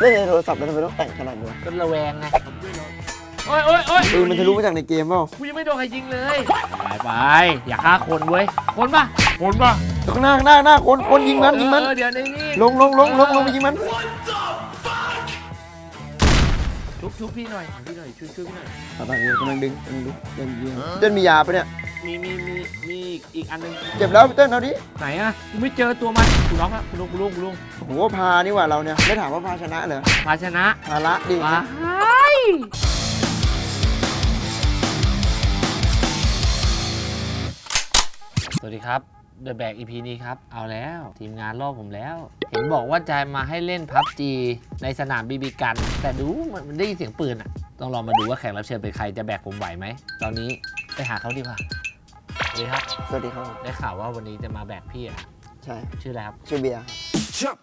เล่นในโทรศัพท์แล้วทำไมต้องแต่งขนาดนี้วะก็ระแวงไงโอ้ยโอ้ยโอ้ยปืนมันทะลุมาจากในเกมเปล่ากูยังไม่โดนใครยิงเลย ไปไปอย่าฆ่าคนเว้ย คนปะคนปะข้างหน้าข้างหน้าข้างหน้าคนคนยิงมันยิงมัน เออเดี๋ยวในนี่ลงลงลงลงลงไปยิงมัน ชุบชุบพี่หน่อยพี่หน่อยช่วยช่วยพี่หน่อยอะไปเดี๋ยวกำลังดึงกำลังดึงเดินยิงเต้นมียาปะเนี่ย มีมีมีมีอีกอีกอันหนึงเจ็บแล้วพี่เต้นเอาดิไหนอะกูไม่เจอตัวมันกูล็อกละกูลุงกูลุงกูลุงโอ้โหพานี่หว่าเราเนี่ยไม่ถามว่าพาชนะเหรอภาชนะพาละดิไปสวัสดีครับ The Back EP นี้ครับ เอาแล้วทีมงานรอบผมแล้ว เห็นบอกว่าจะมาให้เล่นพับจีในสนามบีบีกัน แต่ดูมันมันได้ยินเสียงปืนอะต้องลองมาดูว่าแขกรับเชิญเป็นใครจะแบกผมไหวไหม ตอนนี้ไปหาเขาดีกว่า สวัสดีครับ สวัสดีครับได้ข่าวว่าวันนี้จะมาแบกพี่อะใช่ชื่ออะไรครับ ชื่อเบียร์ครับ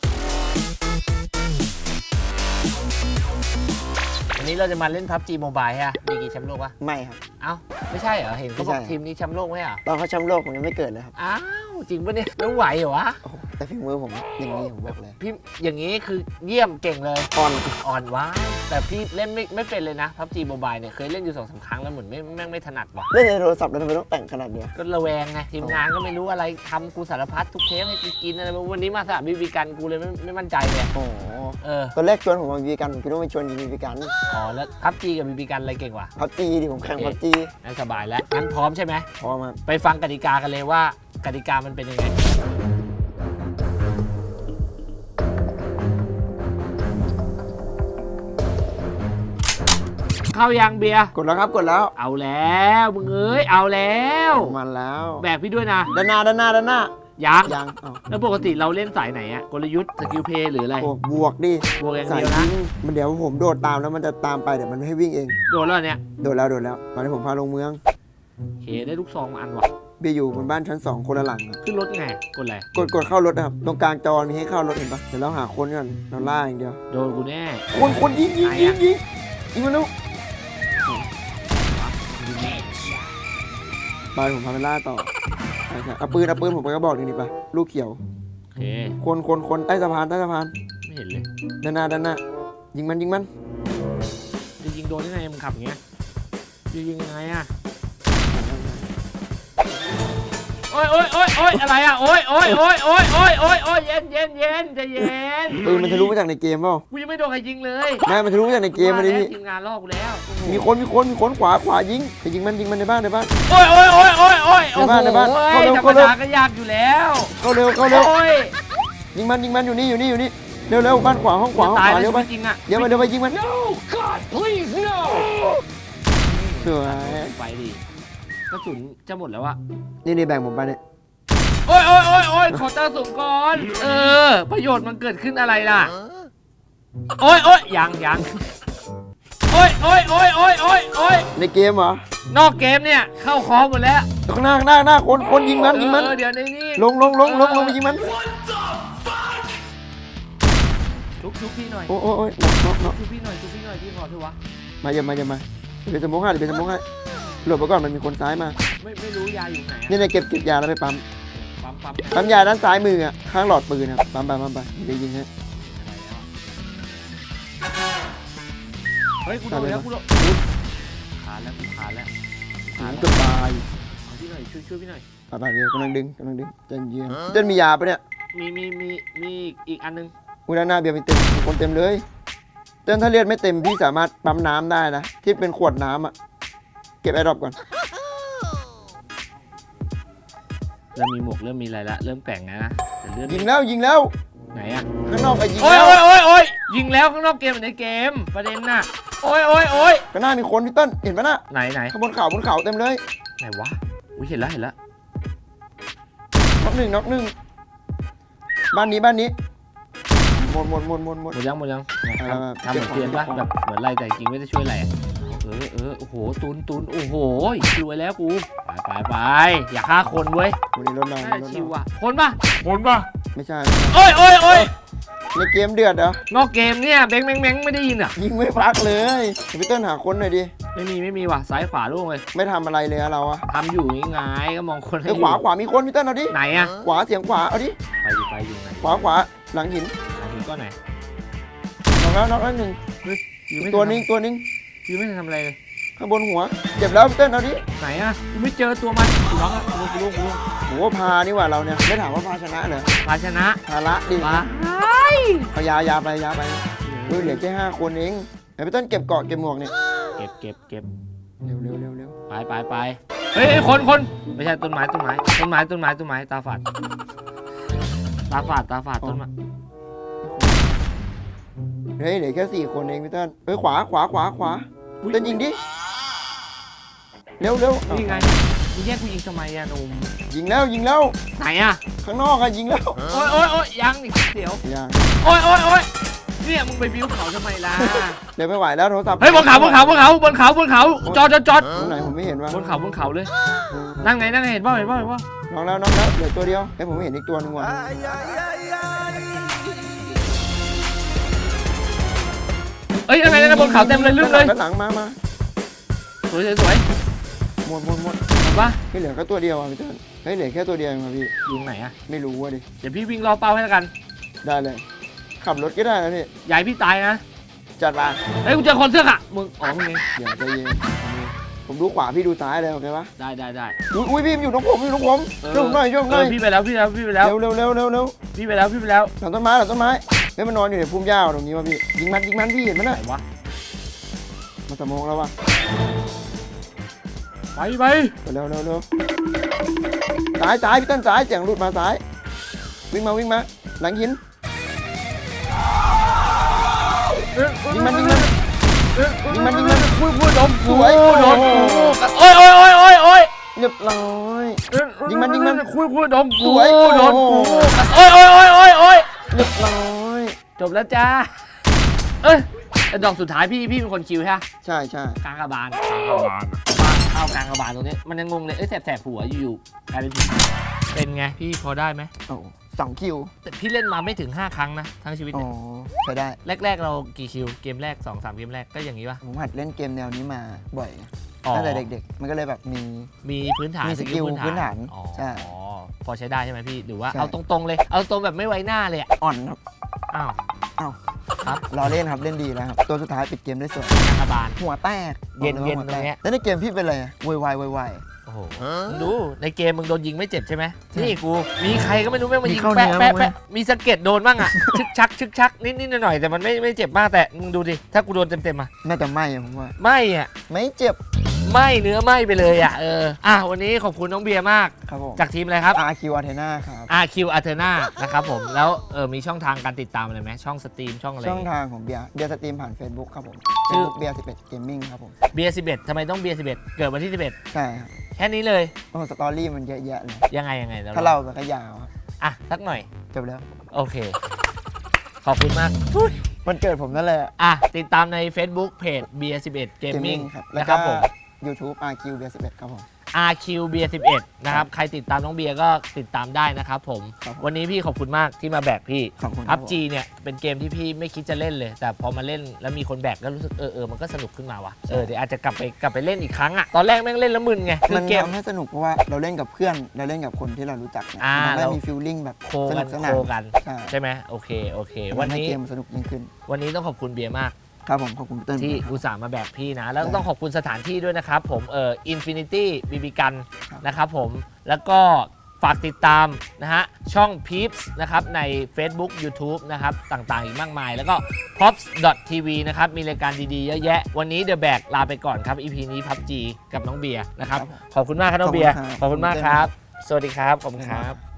วันนี้เราจะมาเล่นพับจีโมบายฮะมีกี่แชมป์โลกวะไม่ครับ เอ้า ไม่ใช่เหรอ เห็นเขาบอกไม่ใช่ ทีมนี้แชมป์โลกไหมอะตอนเขาแชมป์โลกผมยังไม่เกิดเลยครับ อ้าว จริงปะเนี่ยแล้วไหวเหรอวะ โอ้โหแต่ฝีมือผมอย่างนี้ผมบอกเลยพี่อย่างนี้คือเยี่ยมเก่งเลย อ่อนอ่อนว้าแต่พี่เล่นไม่ไม่เป็นเลยนะพับจีโมบายเนี่ยเคยเล่นอยู่สองสามครั้งแล้วเหมือนไม่แม่งไม่ถนัดว่ะ เล่นในโทรศัพท์แล้วทำไมต้องแต่งขนาดนี้วะก็ระแวงไงทีมงานก็ไม่รู้อะไรทำกูสารพัดทุกเทปให้กูกินอะไรวันนี้มาสนามบีบีกันกูเลยไม่ไม่มั่นใจเลยโอ้โหเออตอนแรกชวนผมมาบีบีกันผมคิดว่าไปชวนบีบีกันอ๋อแล้วพับจีกับบีบีกันอะไรเก่งกว่าพับจีดิผมแข่งพับจีงั้นสบายแล้วงั้นพร้อมใช่ไหมพอมาไปฟังกติกากันเลยว่า กติกามันเป็นยังไง เข้ายางเบียร์กดแล้วครับกดแล้วเอาแล้วมึงเอ้ยเอาแล้ว มันแล้วแบกพี่ด้วยนะด้านหน้าด้านหน้าด้านหน้ายังยังอ้าวแล้วปกติเราเล่นสายไหนอะกลยุทธ์สกิลเพย์หรืออะไรโอ้บวกดิบวกอย่างสายเดียวนะยิงมันเดี๋ยวผมโดดตามแล้วมันจะตามไปเดี๋ยวมันไม่ให้วิ่งเอง โดนแล้วเนี่ยโดดแล้วโดดแล้วตอนนี้ผมพาลงเมืองเฮได้ลูกซองมาอันวะ เบียร์อยู่บนบ้านชั้นสองคนละหลังอะขึ้นรถไงกดอะไรกดกดเข้ารถนะครับ ตรงกลางจอมีให้เข้ารถเห็นปะเดี๋ยวเราหาคนก่อนเราล่าอย่างเดียว โดนกูแน่คนคนยิงยิงไหนยิงอะยิงยิงมันแล้วไปผมพาไปล่าต่อใช่ใช่เอาปืนเอาปืนผมไปกระบอกหนึงดิปะลูกเขียว โอเค คนคนคนใต้สะพานใต้สะพานไม่เห็นเลยด้านหน้าด้านหน้ายิงมันยิงมันจะยิงโดนยังไงมึงขับอย่างเงี้ยจะยิงยังไงอะ โอ้ยโอ้ยโอ้ยโอ้ยอะไรอะโอ้ยโอ้ยโอ้ยโอ้ยโอ้ยโอ้ยโอ้ยเย็นเย็นเย็นใจะเย็นปืนมันทะลุมาจากในเกมเปล่ากูยังไม่โดนใครยิงเลยไม่มันทะลุมาจากในเกมมาดิว่าพี่แล้วทีมงานลอกกูแล้วโอ้โหมีคนมีคนมีคนขวาขวายิงไปยิงมันยิงมันในบ้านในบ้าน โอ้ยโอ้ยโอ้ยโอ้ยโอ้ยโอ้โหในบ้านในบ้านเข้าเร็วธรรมเข้าเร็ว ดาก็ยากอยู่แล้วเข้าเร็วเข้าเร็วโอ้ยยิงมันยิงมันอยู่นี่อยู่นี่อยู่นี่เร็วเร็วบ้านขวาห้องขวาห้องตายขวาแล้เร็ววไปจริงๆอะเดี๋ยวไปเดี๋ยวไปยิงมัน No, God, please, no! สวยไปดิ กระสุนจะหมดแล้วอะนี่นี่แบ่งผมไปเนี่ยโอ้ยโอ้ยโอ้ยโอ้ยขอเตาสุกก่อนเออ ประโยชน์มันเกิดขึ้นอะไรล่ะ โอ้ยโอ้ยยังยังโอ้ยโอ้ยโอ้ยโอ้ยโอ้ยโอ้ยในเกมเหรอนอกเกมเนี่ย เข้าคอหมดแล้วข้างหน้าข้างหน้าข้างหน้าคนคนยิงมันยิงมัน เออเดี๋ยวในนี้ลงลงลงลงลงไปยิงมัน ชุบชุบพี่หน่อยโอ้โอ้โอ้ยน็อกน็อกน็อกชุบพี่หน่อยชุบพี่หน่อยพี่ขอเถอะวะมาอย่ามาอย่ามาเดี๋ยวเป็นสมองให้เดี๋ยวเป็นสมองให้ หลบไปก่อนมันมีคนซ้ายมาไม่ไม่รู้ยาอยู่ไหนนี่ในเก็บเก็บยาแล้วไปปั๊มปั๊มปั๊มปั๊มยาด้านซ้ายมืออะข้างหลอดปืนครับปั๊มไปปั๊มไปเดี๋ยวยิงให้เฮ้ยกูโดนแล้วกูโดนขาดแล้วกูขาดแล้วขาดเกืแล้วอบตายเอาพี่หน่อยช่วยช่วยพี่หน่อย ไปไปเดี๋ยวกำลังดึงกำลังดึงใจเย็นเต้นมียาปะเนี่ยมีมีมีมีอีกอันนึงอุ้ยด้านหน้าเบียร์มีเต็มมีคนเต็มเลยเต้นถ้าเลือดไม่เต็มพี่สามารถปั๊มน้ำได้นะที่เป็นขวดน้ำอะ เก็บไอ้ดรอปก่อนเริ่มมีหมวกเริ่มมีอะไรละเริ่มแต่งนะแต่เลื่อนยิงแล้วยิงแล้วไหนอะข้างนอกไปยิงโอ้ยแล้วโอ้ยโอ้ยโอ้ยยิงแล้วข้างนอกเกมเหมือนในเกมประเด็นน่ะโอ้ยโอ้ยโอ้ยข้างหน้ามีคนพี่เต้นเห็นปะน่ะไหนไหนข้างบนเขาบนเขาเต็มเลยไหนวะอุ้ยเห็นแล้วเห็นแล้วน็อกหนึ่งน็อกหนึ่งบ้านนี้บ้านนี้หมดหมดหมดหมดหมดหมดยังหมดยังไหนเอาทำเอาทำเหมือนเทียนปะเก็บของแบบเหมือนไรแต่จริงไม่ได้ช่วยอะไรอะ เออเออโอ้โหตุนตุนโอ้โหรวยแล้วกูไปไปไปอย่าฆ่าคนเว้ยวันนี้รถเราน่ารถชิวเราอะคนปะคนปะไม่ใช่โอ้ยโอ้ยโอ้ยในเกมเดือดเหรอนอกเกมเนี่ยแบงค์แบงค์แบงค์ไม่ได้ยินอะยิงไม่พักเลยพี่เต้นหาคนหน่อยดิไม่มีไม่มีว่ะซ้ายขวาล่วงเลยไม่ทำอะไรเลยอะเราอะทำอยู่ยังไงก็มองคนให้ไอ้อยยู่ขวาขวามีคนพี่เต้นเอาดิไหนอะขวาเสียงขวาเอาดิไปอยู่ไปอยู่ไหนขวาขวาหลังหินไหนถึงก้อนไหนเราอกแล้วนอกแล้วหนึ่งพี่ไม่ตัวนึงตัวนึง พี่ไม่ได้ทำอะไรเลยข้างบนหัว เจ็บแล้วพี่เต้นเอาดิไหนอะกูไม่เจอตัวมันกูร้องอะกูรู้กูรู้กูรู้โหพานี่หว่าเราเนี่ย ไม่ถามว่าพาชนะเหรอภาชนะภาระดิมาเอายายาไปยาไปเฮ้ยเหลือแค่ห้าคนเองไอ้พี่เต้นเก็บเกาะเก็บหมวกเนี่ย เก็บเก็บเก็บเร็วเร็วเร็วเร็วไปไปไปเฮ้ยเฮ้ยคนคนไม่ใช่ต้นไม้ต้นไม้ต้นไม้ต้นไม้ต้นไม้ตาฝาดตาฝาดตาฝาดต้นไม้ เฮ้ยเหลือแค่สี่คนเองพี่เต้นเฮ้ยขวาขวาขวาขวาเต้นยิงดิเร็วเร็วนี่ไงมึงแยกกูยิงทำไมอะหนุ่มยิงแล้วยิงแล้วไหนอะข้างนอกอะยิงแล้วโอ้ยโอ้ยโอ้ยยังอีกเดี๋ยวยังโอ้ยโอ้ยโอ้ยเนี่ยมึงไปบิ้วเขาทำไมล่ะเดี๋ยวไม่ไหวแล้วโทรศัพท์เฮ้ยบนเขาบนเขาบนเขาบนเขาบนเขาจอดจอดจอดตรงไหนผมไม่เห็นว่าบนเขาบนเขาเลยนั่งไงนั่งไงเห็นป่าวเห็นป่าวเห็นป่าวน้องแล้วน้องแล้วเหลือตัวเดียวเฮ้ยผมไม่เห็นอีกตัวหนึงว่ะเอ้ยยั งไงนะบนเขาเต็มเลยลึกเลยด้านหลังมามาสวยสวยสวยหมดหมดหมดเห็นปะไม่เหลือแค่ตัวเดียวอะพี่เต้นเฮ้ยเหลือแค่ตัวเดียวเองอะพี่อยู่ตรงไหนอะไม่รู้ว่ะดิเดี๋ยวพี่วิ่งรอเป้าให้แล้วกัน ได้เลย ขับรถก็ได้นะพี่อย่าให้พี่ตายนะจัดมาเฮ้ยกูเจอคนเสื้อขะมึงอ๋อมึงเองเดี๋ยวใจเย็นผมดูขวาพี่ดูซ้ายเลยโอเคปะได้ได้ได้อุ้ยอุ้ยพี่มันอยู่ตรงผมอยู่ตรงผมเออช่วยผมหน่อยช่วยผมหเอน่ออยพี่ไปแล้วพี่ไปแล้วพี่ไปแล้วเร็วเร็วเร็วเร็วเร็วพี่ไปแล้วพี่ไปแล้วหลังต้นไม้หลังต้นไม้เฮ้ยมันนอนอยู่ในพุ่มหญ้าตรงนี้วะพี่ ยิงมันยิงมันพี่เห็นมันไหนน่ะวะมาสมองแล้ววะไปไปเร็วเร็วเร็วซ้ายซ้ายพี่ต้นซ้ายเสียงหลุดมาซ้าย วิ่งมาวิ่งมา หลังหินยิงมันยิงมันยิงมันยิงมันพูดพูดโดนสวยโดนโอ้ยโอ้ยโอ้ยโอ้ยโอ้ยเรียบร้อยยิงมันยิงมันคุยคุยโดนสวยโดนโอ้ยโอ้ยโอ้ยโอ้ยโอ้ยเรียบร้อย จบแล้วจ้า เอ้ยแต่ดอกสุดท้ายพี่พี่เป็นคนคิวใช่ไหมใช่ใช่กลางกระบาลเข้ากลางกระบาลตรงนี้ มันยังงงเลย เอ้ยแสบแสบหัวอยู่ๆกลายเป็นผีเป็นไงพี่พอได้ไหมโอ้สองคิวแต่พี่เล่นมาไม่ถึง 5 ครั้งนะ ทั้งชีวิตอ๋อเนี่ยใช้ได้ แรก ๆ เรากี่คิว เกมแรก 2 3 เกมแรกก็อย่างนี้ป่ะผมหัดเล่นเกมแนวนี้มาบ่อยอ๋อตั้งแต่เด็ก ๆ มันก็เลยแบบมี มีพื้นฐานมีสกิลพื้นฐานอ๋อใช่พอใช้ได้ใช่ไหมพี่หรือว่าใช่ เอาตรงๆเลย เอาตรงแบบไม่ไว้หน้าเลยอะอ่อนครับ อ้าวอ้าวครับรอเล่นครับเล่นดีแล้วครับตัวสุดท้ายปิดเกมได้สวยกลางกระบาลหัวแตกเย็นบอกลเย็นหัวตรงเนี้ยแแล้วในเกมพี่เป็นอะไรอะโวยวายโวยวาย โอ้โหมึงดูในเกมมึงโดนยิงไม่เจ็บใช่ไหมนี่กู มีใครก็ไม่รู้แม่งมามียิงเข้าแปะเนื้อแปะบ้างไหมแปะมีสะเก็ดโดนบ้างอะชึกชักชึกชักนิดๆหน่อยๆแต่มันไม่ไม่เจ็บมากแต่มึงดูดิถ้ากูโดนเต็มๆอะน่าจะไหม่อะผมว่า ไม่อะไม่เจ็บไหม่เนื้อไหม่ไปเลยอะเอออะวันนี้ขอบคุณน้องเบียร์มาก ครับผมจากทีมอะไรครับ อาร์คิวอาเทนาครับ RQ a t e n a นะครับผม แล้วเออมีช่องทางการติดตามอะไรไหมช่องสตรีมช่องอะไร ช่องทางของเบียร์เบียร์สตรีมผ่าน Facebook ครับผมชื่อ Facebook เบียร์11 Gaming ครับผมเบียร์11ทำไมต้องเบียร์11 เกิดวันที่ ใช่ครับ11 แค่นี้เลย โอ้สตอรี่มันเยอะแยะเลยยังไงยังไงถ้าเราแบบก็ยาวครับอะ สักหน่อย จบแล้วโอเค ขอบคุณมากวันเกิดผมนั่นแหละอะ ติดตามใน Facebook เพจเบียร์11 Gaming ครับแล้วนะคก็ รับผม YouTube RQ เบียร์11ครับผม RQ เบียร์11 นะครับ ใครติดตามน้องเบียร์ก็ติดตามได้นะครับผม ครับผมวันนี้พี่ขอบคุณมากที่มาแบกพี่ขอบคุณคพัรับ บจีเนี่ยเป็นเกมที่พี่ไม่คิดจะเล่นเลย แต่พอมาเล่นแล้วมีคนแบกก็รู้สึกเออเออมันก็สนุกขึ้นมาว่ะ เออเดี๋ยวอาจจะกลับไปกลับไปเล่นอีกครั้งอะ ตอนแรกแม่งเล่นแล้วมึนไงคืมัอนเกม ทำให้สนุกเพราะว่าเราเล่นกับเพื่อนเราเล่นกับคนที่เรารู้จักเนี่ยอ่ามันทำให้เรามีฟีลลิ่งแบบโคสกันุนกสโคนานกัน ใช่ใช่ไหมโอเคโอเค วัวันนนี้นี้เกมสนุกยิ่งขึ้น วันนี้ต้องขอบคุณเบียร์มาก ครับผมขอบคุณพี่เติ้ลที่ครับอุตส่าห์มาแบกพี่นะ แล้วก็ต้องขอบคุณสถานที่ด้วยนะครับ ผมเอ่ออินฟินิตี้บีบีกันครับนะครับผมแล้วก็ฝากติดตามนะฮะ ช่อง Peeps นะครับใน Facebook YouTube นะครับ ต่างๆ อีกมากมาย แล้วก็ pops.tv นะครับ มีรายการดี ๆ เยอะแยะ วันนี้เดอะแบกลาไปก่อนครับ EP นี้ PUBG กับน้องเบียร์นะครับ ขอบคุณมากครับ น้องเบียร์ขอบคุณมากครับ สวัสดีครับ ขอบคุณครับ